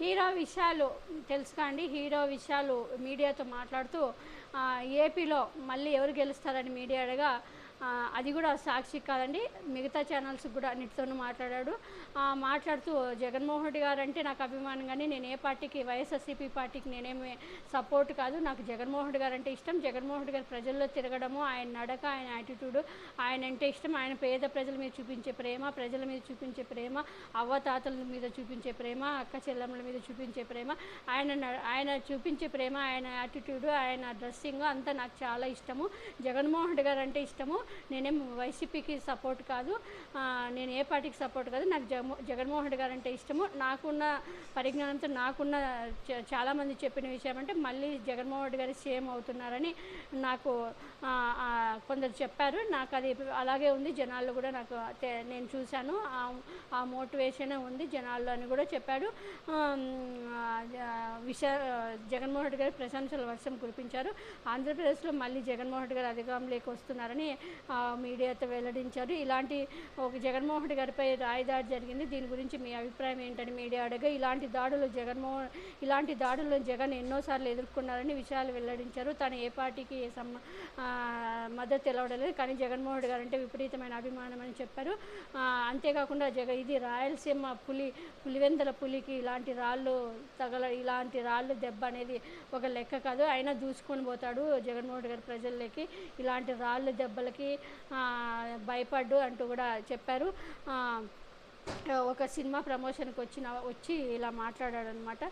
Hero విషయాలు తెలుసుకోండి. Hero విషయాలు మీడియాతో మాట్లాడుతూ ఏపీలో మళ్ళీ ఎవరు గెలుస్తారని మీడియా అడగా అది కూడా సాక్షి కాదండి. మిగతా ఛానల్స్ కూడా అన్నిటితోనూ మాట్లాడాడు. మాట్లాడుతూ జగన్మోహన్ రెడ్డి గారు అంటే నాకు అభిమానం కానీ నేను ఏ పార్టీకి వైఎస్ఆర్సీపీ పార్టీకి నేనేమి సపోర్ట్ కాదు. నాకు జగన్మోహన్ రెడ్డి గారు అంటే ఇష్టం. జగన్మోహన్ రెడ్డి గారు ప్రజల్లో తిరగడము ఆయన నడక ఆయన యాటిట్యూడ్ ఆయన అంటే ఇష్టం. ఆయన పేద ప్రజల మీద చూపించే ప్రేమ ప్రజల మీద చూపించే ప్రేమ అవ్వతాతల మీద చూపించే ప్రేమ అక్క చెల్లెమ్మల మీద చూపించే ప్రేమ ఆయన ఆయన చూపించే ప్రేమ ఆయన యాటిట్యూడ్ ఆయన డ్రెస్సింగ్ అంతా నాకు చాలా ఇష్టము. జగన్మోహన్ రెడ్డి గారు అంటే ఇష్టము. నేనేం వైసీపీకి సపోర్ట్ కాదు. నేను ఏ పార్టీకి సపోర్ట్ కాదు. నాకు జగన్మో జగన్మోహన్ రెడ్డి గారు అంటే ఇష్టము. నాకున్న పరిజ్ఞానంతో నాకున్న చ- చాలామంది చెప్పిన విషయం అంటే మళ్ళీ జగన్మోహన్ రెడ్డి గారు సీఎం అవుతున్నారని నాకు కొందరు చెప్పారు. నాకు అది అలాగే ఉంది. జనాల్లో కూడా నాకు నేను చూశాను. ఆ- ఆ మోటివేషన్ ఉంది జనాల్లో అని కూడా చెప్పాడు. విష జగన్మోహన్ రెడ్డి గారు ప్రశంసల వర్షం కురిపించారు. ఆంధ్రప్రదేశ్లో మళ్ళీ జగన్మోహన్ రెడ్డి గారు అధికారంలోకి వస్తున్నారని మీడియాతో వెల్లడించారు. ఇలాంటి ఒక జగన్మోహన్ రెడ్డి గారిపై రాయదాడి జరిగింది. దీని గురించి మీ అభిప్రాయం ఏంటని మీడియా అడగా. ఇలాంటి దాడులు జగన్మోహన్ ఇలాంటి దాడులను జగన్ ఎన్నోసార్లు ఎదుర్కొన్నారని విషయాలు వెల్లడించారు. తను ఏ పార్టీకి ఏ సమ్మ మద్దతు తెలవడలేదు కానీ జగన్మోహన్ రెడ్డి గారు అంటే విపరీతమైన అభిమానం అని చెప్పారు. అంతేకాకుండా జగ ఇది రాయలసీమ పులి పులివెందల పులికి ఇలాంటి రాళ్ళు తగల ఇలాంటి రాళ్ళు దెబ్బ అనేది ఒక లెక్క కాదు. అయినా దూసుకొని పోతాడు జగన్మోహన్ రెడ్డి గారు ప్రజల్లోకి. ఇలాంటి రాళ్ళు దెబ్బలకి ఆ, భయపడ్డు అంటూ కూడా చెప్పారు. ఒక సినిమా ప్రమోషన్కి వచ్చిన వచ్చి ఇలా మాట్లాడాడు అనమాట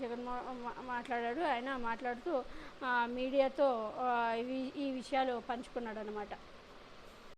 జగన్మో మాట్లాడాడు. ఆయన మాట్లాడుతూ మీడియాతో ఈ విషయాలు పంచుకున్నాడు అనమాట